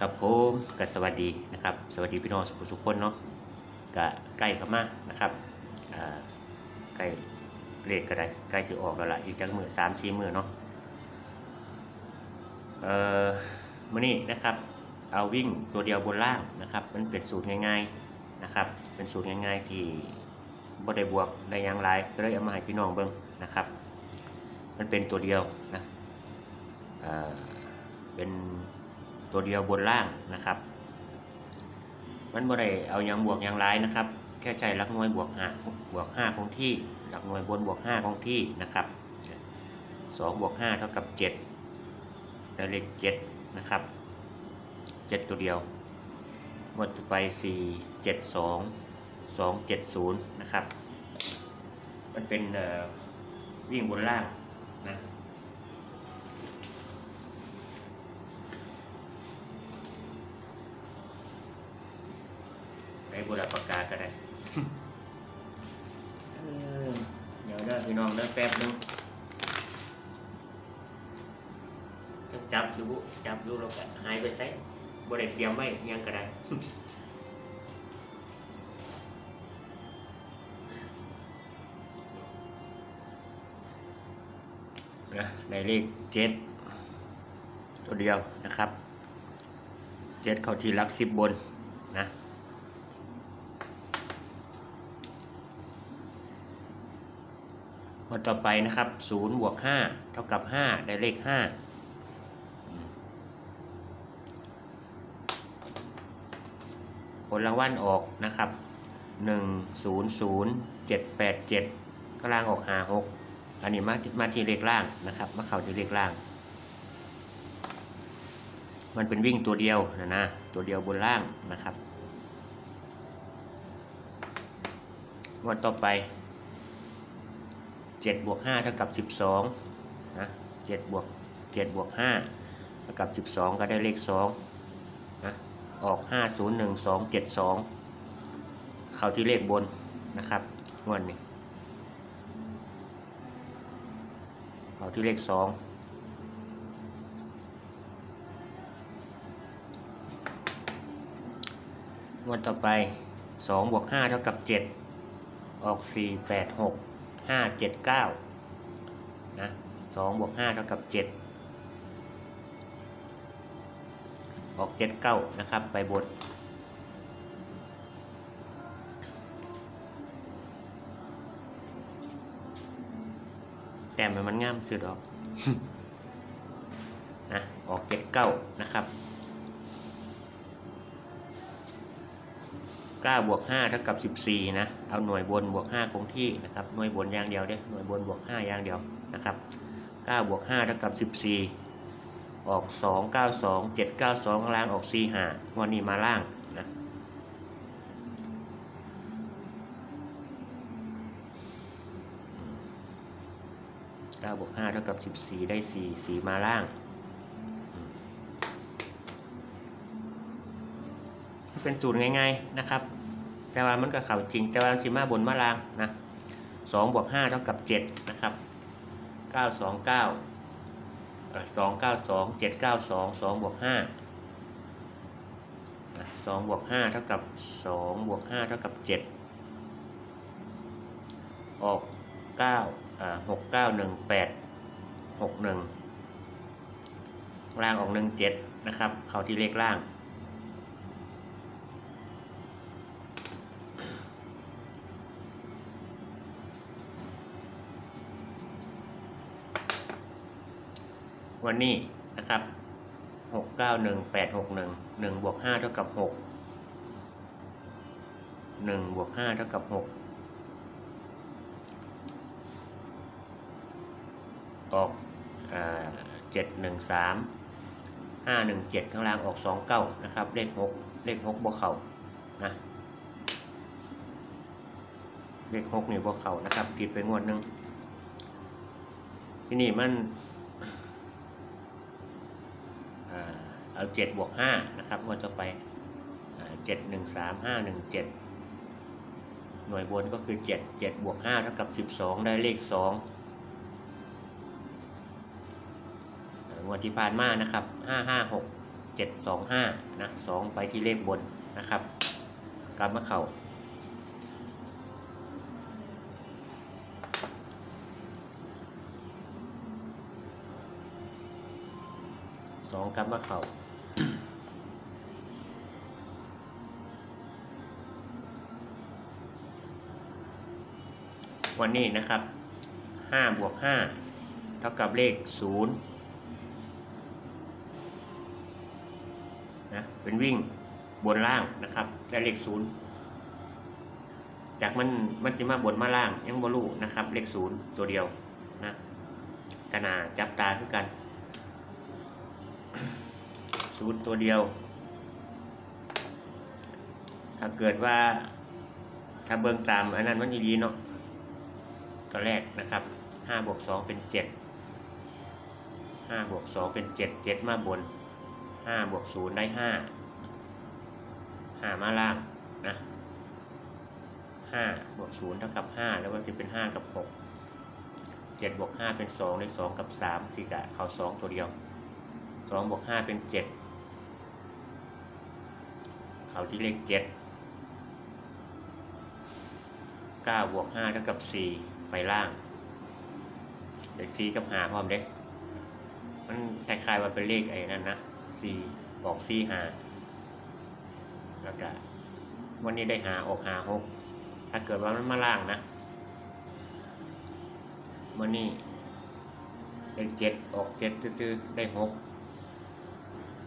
กับผมกับสวัสดีนะครับ สวัสดีพี่น้องทุกคนเนาะกะใกล้เข้ามานะครับใกล้เลขก็ได้ใกล้จะออกแล้วล่ะอีกจักมือสามสี่มือเนาะเอ่อมื่อนี้นะครับ เอาวิ่งตัวเดียวบนล่างนะครับ มันเป็นสูตรง่ายๆนะครับ เป็นสูตรง่ายๆที่บ่ได้บวกได้ยังไรก็เลยเอามาให้พี่น้องเบิ่งนะครับ มันเป็นตัวเดียวนะเอ่อเป็น ตัวเดียวบนล่างนะครับ มันบ่ได้เอายังบวกยังไรนะครับ แค่ใช้ลักหน่วยบวกห้าบวกห้าคงที่หลักหน่วยบนบวกห้าคงที่นะครับสองบวกห้าเท่ากับเจ็ดได้เลขเจ็ดนะครับเจ็ดตัวเดียวหมดไปสี่เจ็ดสองสองเจ็ดศูนย์นะครับ มันเป็นวิ่งบนล่างนะ ใช้บุรปากกาก็ได้ เออเดี๋ยวเด้อพี่น้องเด้อแป๊บนึงจังจับดูจับดูแล้วก็หายไปใส่บริเตรียมไว้ยังก็ได้นะในเลขเจ็ดตัวเดียวนะครับเจ็ดเข้าที่ลักสิบบนนะ วัน ต่อไปนะครับ0บวก5เท่ากับ 5 ได้เลข 5 ผลรางวัลออกนะครับ 1 0 0 7 8 7 กลางออก 5 6 อันนี้มามาที่เลขล่างนะครับ มาเข้าที่เลขล่าง มันเป็นวิ่งตัวเดียวนะนะ ตัวเดียวบนล่างนะครับ วันต่อไป 7บวก5เท่ากับ 12นะ7บวก7บวก5เท่ากับ 12 ก็ได้เลข2นะออก 5 0 1 2 7 2 เข้าที่เลขบนนะครับงวดนี้เข้าที่เลข 2งวดต่อไป2บวก5เท่ากับ 7 ออก 4 8 6 ห้าเจ็ดเก้านะสองบวกห้าเท่ากับเจ็ดออกเจ็ดเก้านะครับ ไปบนแต้มมันงามสุดออกนะออกเจ็ดเก้านะครับ 9บวก5เท่ากับ 14 นะ เอาหน่วยบนบวก 5 คงที่นะครับ หน่วยบนอย่างเดียวเด้หน่วยบนบวก 5 อย่างเดียวนะครับ9บวก5เท่ากับ 14 ออก 2 9 2 7 9 2ข้างล่างออก4 5วันนี้มาล่างนะ9บวก5เท่ากับ 14 ได้ 4 4 มาล่าง เป็นสูตรง่ายๆนะครับ แต่ว่ามันก็เข่าจริง แต่ว่าจิมาบนมาลางนะสองบวกห้าเท่ากับเจ็ดนะครับเก้าสองเก้าสองเก้าสองเจ็ดเก้าสองสองบวกห้าสองบวกห้าเท่ากับสองบวกห้าเท่ากับเจ็ดออกเก้าหกเก้าหนึ่งแปดหกหนึ่งล่างออกหนึ่งเจ็ดนะครับ เข้าที่เลขล่าง วันนี้นะครับหกเก้าหนึ่งแปดหกหนึ่งหนึ่งบวกห้าเท่ากับหกหนึ่งบวกห้าเท่ากับหกออกเจ็ดหนึ่งสามห้าหนึ่งเจ็ดข้างล่างออกสองเก้านะครับ เลขหกเลขหกบวกเข่านะเลขหกนี่บวกเข่านะครับผิดไปงวดหนึ่งที่นี่มัน เอาเจ็ดบวกห้านะครับงวดต่อไปเจ็ดหนึ่งสามห้าหนึ่งเจ็ดหน่วยบนก็คือเจ็ดเจ็ดบวกห้าเท่ากับสิบสองได้เลขสองงวดที่ผ่านมานะครับห้าห้าหก725 นะ 2 ไปที่เลขบนนะครับกลับมาเข่า สองกลับมาเข่าวันนี้นะครับ5บวก5เท่ากับเลข0นะเป็นวิ่งบนล่างนะครับได้เลข0จากมันมันสิมาบนมาล่างยังบรูนะครับเลข0ตัวเดียวนะกนาจับตาคือกัน ศูนย์ตัวเดียว ถ้าเกิดว่าถ้าเบิ่งตามอันนั้นมันดีเนาะตัวแรกนะครับ5บวก2เป็น7 5บวก2เป็น7 7มาบน5บวก0ได้5 5มาล่างนะ5บวก0เท่ากับ5แล้วมันจะเป็น5กับ6 7บวก5เป็น2ได้2กับ3สิกะเข้า2ตัวเดียว2บวก5เป็น7 เข้าที่เลข7 9บวก5เท่ากับ4ไปล่างเดี๋ยว4กับ5พร้อมเด้มันคล้ายๆว่าเป็นเลขไอ้นั่นนะ4ออก4 5แล้วก็วันนี้ได้หาออกหา6ถ้าเกิดว่ามันมาล่างนะวันนี้เลข7ออก7ซื่อได้6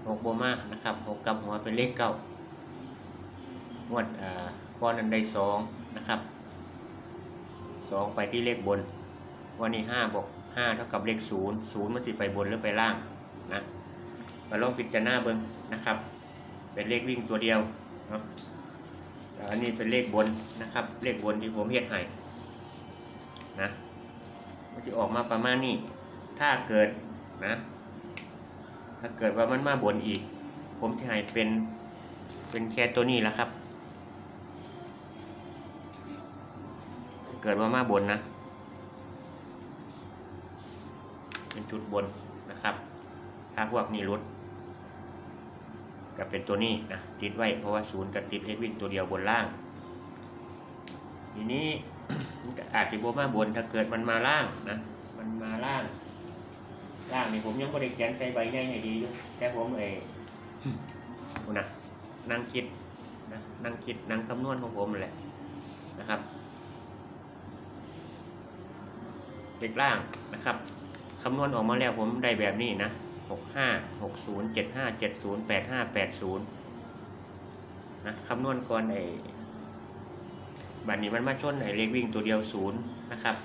6บ่มานะครับ6กับหัวเป็นเลขเก้า วดอ่าก้อนนั้นได้2นะครับสองไปที่เลขบน วันนี้ห้าบวกห้าเท่ากับเลขศูนย์ศูนย์มันสิไปบนหรือไปล่างนะมาลองพิจารณาเบิ้งนะครับ เป็นเลขวิ่งตัวเดียวเนาะอันนี้เป็นเลขบนนะครับ เลขบนที่ผมเฮ็ดให้นะมันจะออกมาประมาณนี้ ถ้าเกิดนะ ถ้าเกิดว่ามันมาบนอีก ผมจะให้เป็นเป็นแค่ตัวนี้แหละครับ เกิดว่ามาบนนะ เป็นจุดบนนะครับ ถ้าพวกนี้รุดก็เป็นตัวนี้นะติดไว้เพราะว่าศูนย์กับติดเลขวิ่งตัวเดียวบนล่าง ทีนี้อาจจะโบมาบนถ้าเกิดมันมาล่างนะมันมาล่าง ล่างนี่ผมยังไม่ได้เขียนใส่ใบใหญ่ให้ดีอยู่แต่ผมเออนะนั่งคิดนะนั่งคิดนั่งคำนวณของผมแหละนะครับ เลขล่างนะครับคำนวณออกมาแล้วผมได้แบบนี้นะหกห้าหกศูนย์เจ็ดห้าเจ็ดศูนย์แปดห้าแปดศูนย์นะคำนวณก่อนไอ้บัดนี้มันมาชนไอ้เลขวิ่งตัวเดียวศูนย์นะครับ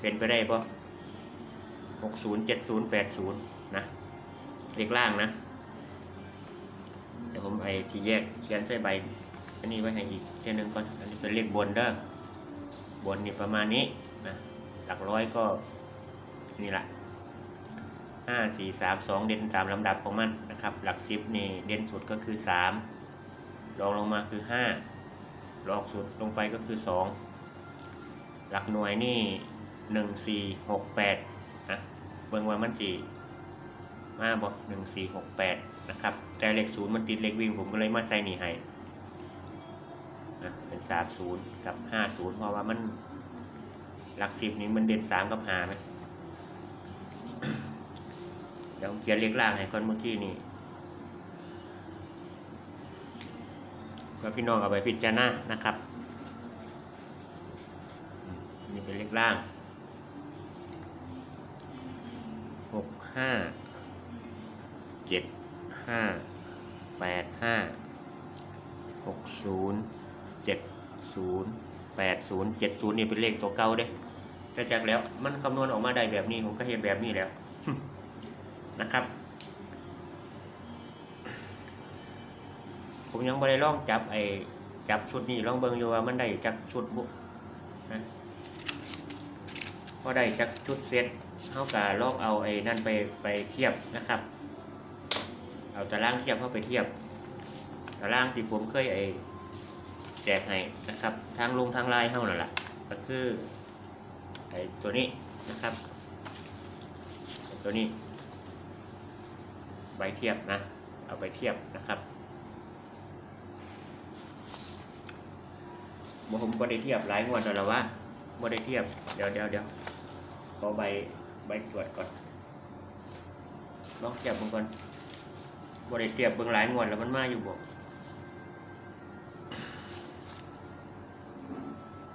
เป็นไปได้ปะหกศูนย์เจ็ดศูนย์แปดศูนย์นะเลขล่างนะ เดี๋ยวผมไอ้สีแยกเขียนใส่ใบ อันนี้ไว้ให้อีกเช่นหนึ่งก่อน อันนี้เป็นเลขบนเด้อบนนี่ประมาณนี้นะ หลักร้อยก็นี่แหละห้าสี่สามสองเด่นตามลำดับของมันนะครับ หลักสิบนี่เด่นสุดก็คือสามรองลงมาคือห้ารองสุดลงไปก็คือสองหลักหน่วยนี่หนึ่งสี่หกแปดนะเบิ่งว่ามันจีมาบอกหนึ่งสี่หกแปดนะครับ แต่เลขศูนย์มันติดเลขวิ่งผมก็เลยมาใส่นี่ให้นะเป็นสามศูนย์กับห้าศูนย์เพราะว่ามัน หลักสิบนี้มันเด่นสามกับหาไหมเดี๋ยวผมเขียนเลขล่างให้ก่อนเมื่อกี้นี่ก็พี่น้องเอาไปพิจารณานะครับนี่เป็นเลขล่างหกห้าเจ็ดห้าแปดห้าหกศูนย์เจ็ดศูนย์ แปดศูนย์เจ็ดศูนย์นี่เป็นเลขตัวเก่าเด้แต่จากแล้วมันคำนวณออกมาได้แบบนี้ผมก็เห็นแบบนี้แล้วนะครับ ผมยังไม่ได้ลองจับไอ้จับชุดนี้ลองเบิ่งอยู่ว่ามันได้จากชุดบุนะพอได้จากชุดเซตเท่ากับลองเอาไอ้นั่นไปไปเทียบนะครับ เอาตารางเทียบเข้าไปเทียบตารางที่ผมเคยไอ้ แจกให้นะครับ ทางลงทางไลน์เท่านั่นแหละก็คือไอ้ตัวนี้นะครับตัวนี้ใบเทียบนะ เอาไปเทียบนะครับบผมบ่ได้เทียบหลายงวดแล้วล่ะว่าบ่ได้เทียบ เดี๋ยวเดี๋ยวเดี๋ยวขอใบใบตรวจก่อน ลองเทียบเบิ่งก่อนบ่ได้เทียบเบิ่งหลายงวดแล้วมันมาอยู่บ่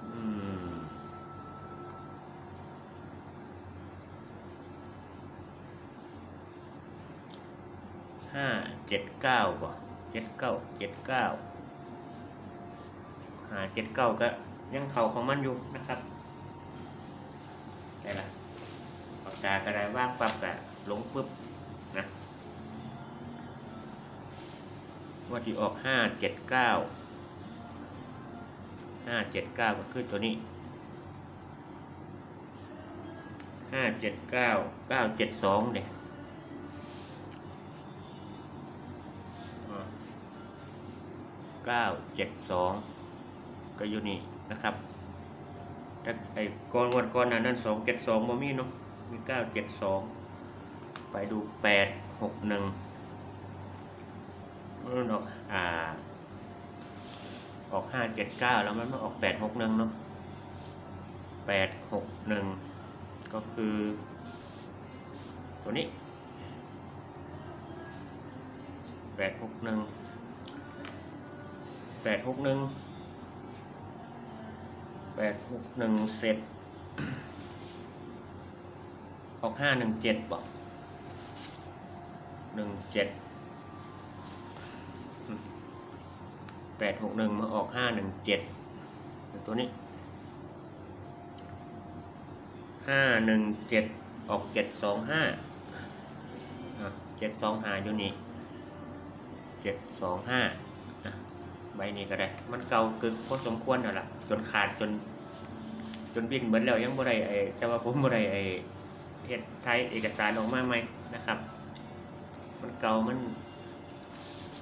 อืม ห้า เจ็ดเก้าบ่เจ็ดเก้าเจ็ดเก้าหาเจ็ดเก้าก็ยังเข่าของมันอยู่นะครับได้ละปากกากระไดว่างปั๊บกะลงปุ๊บนะว่าที่ออกห้าเจ็ดเก้าห้าเจ็ดเก้าก็คือตัวนี้ห้าเจ็ดเก้าเก้าเจ็ดสองเนี่ย ก้าเจ็ดสองก็อยู่นี่นะครับแต่ไอ้ก้อนวันก้อนนั้นนั่นสองเจ็ดสองบ่มีเนาะมีเก้าเจ็ดสองไปดูแปดหกหนึ่งมันออกอ่าออกห้าเจ็ดเก้าแล้วมันมาออกแปดหกหนึ่งเนาะแปดหกหนึ่งก็คือ ตัวนี้แปดหกหนึ่ง แปดหกหนึ่งแปดหกหนึ่งเสร็จออกห้าหนึ่งเจ็ดบอกหนึ่งเจ็ดแปดหกหนึ่งมาออกห้าหนึ่งเจ็ดตัวนี้ห้าหนึ่งเจ็ดออกเจ็ดสองห้าเจ็ดสองหาอยู่นี่เจ็ดสองห้า ใบนี้ก็ได้ มันเก่ากึกพอสมควรแล้วล่ะ จนขาดจน จนบินเหมือนแล้วยังบ่ได้ไอ้จะว่าผมบ่ได้ไอ้เทศไทยเอกสารออกมาไหมนะครับ มันเก่ามัน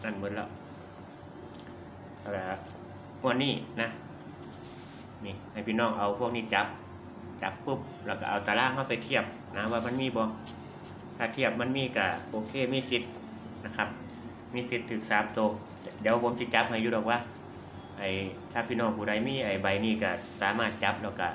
นั่นเหมือนแล้วเอาละครับวันนี้นะนี่ให้พี่น้องเอาพวกนี้จับจับปุ๊บแล้วก็เอาตารางเข้าไปเทียบนะว่ามันมีบ่ถ้าเทียบมันมีกับโอเคมีสิทธิ์นะครับ มีสิทธิ์ถึงสามตัว เดี๋ยวผมสิจับให้อยู่ดอกว่าไอ้ถ้าพี่น้องผู้ใดมีไอ้ใบนี้ก็สามารถจับแล้วก็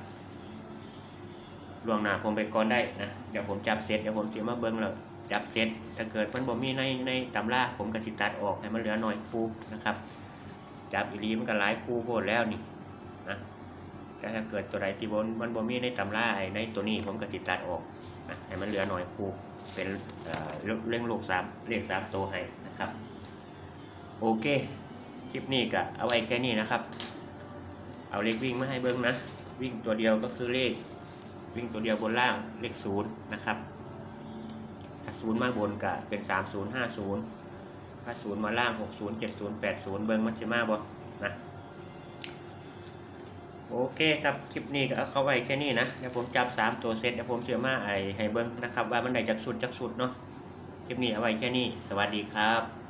ล่วงหน้าผมไปก่อนได้นะเดี๋ยวผมจับเสร็จเดี๋ยวผมเสียมาเบิ้งแล้วจับเสร็จถ้าเกิดมันบ่มีในในตำราผมก็สิตัดออกให้มันเหลือหน่อยคู่นะครับ จับอีหลีมันก็หลายคู่โพดแล้วนี่นะถ้าเกิดตัวใดสิบนมันบ่มีในตำราไอ้ในตัวนี้ผมก็สิตัดออกนะให้มันเหลือหน่อยคู่เป็นเเรื่องลูกสามเรียกสามตัวให้นะครับ โอเค คลิปนี้ก็เอาไว้แค่นี้นะครับ เอาเลขวิ่งมาให้เบิ้งนะ วิ่งตัวเดียวก็คือเลข วิ่งตัวเดียวบนล่างเลขศูนย์นะครับถ้าศูนย์มาบนก็เป็นสามศูนย์ห้าศูนย์ถ้าศูนย์มาล่างหกศูนย์เจ็ดศูนย์แปดศูนย์เบิ้งมันจะมาบ่นะโอเคครับ คลิปนี้ก็เอาเข้าไว้แค่นี้นะ เดี๋ยวผมจับสามตัวเซตเดี๋ยวผมเสียมาไอให้เบิ้งนะครับ ว่ามันได้จากสุดจากสุดเนาะ คลิปนี้เอาไว้แค่นี้ สวัสดีครับ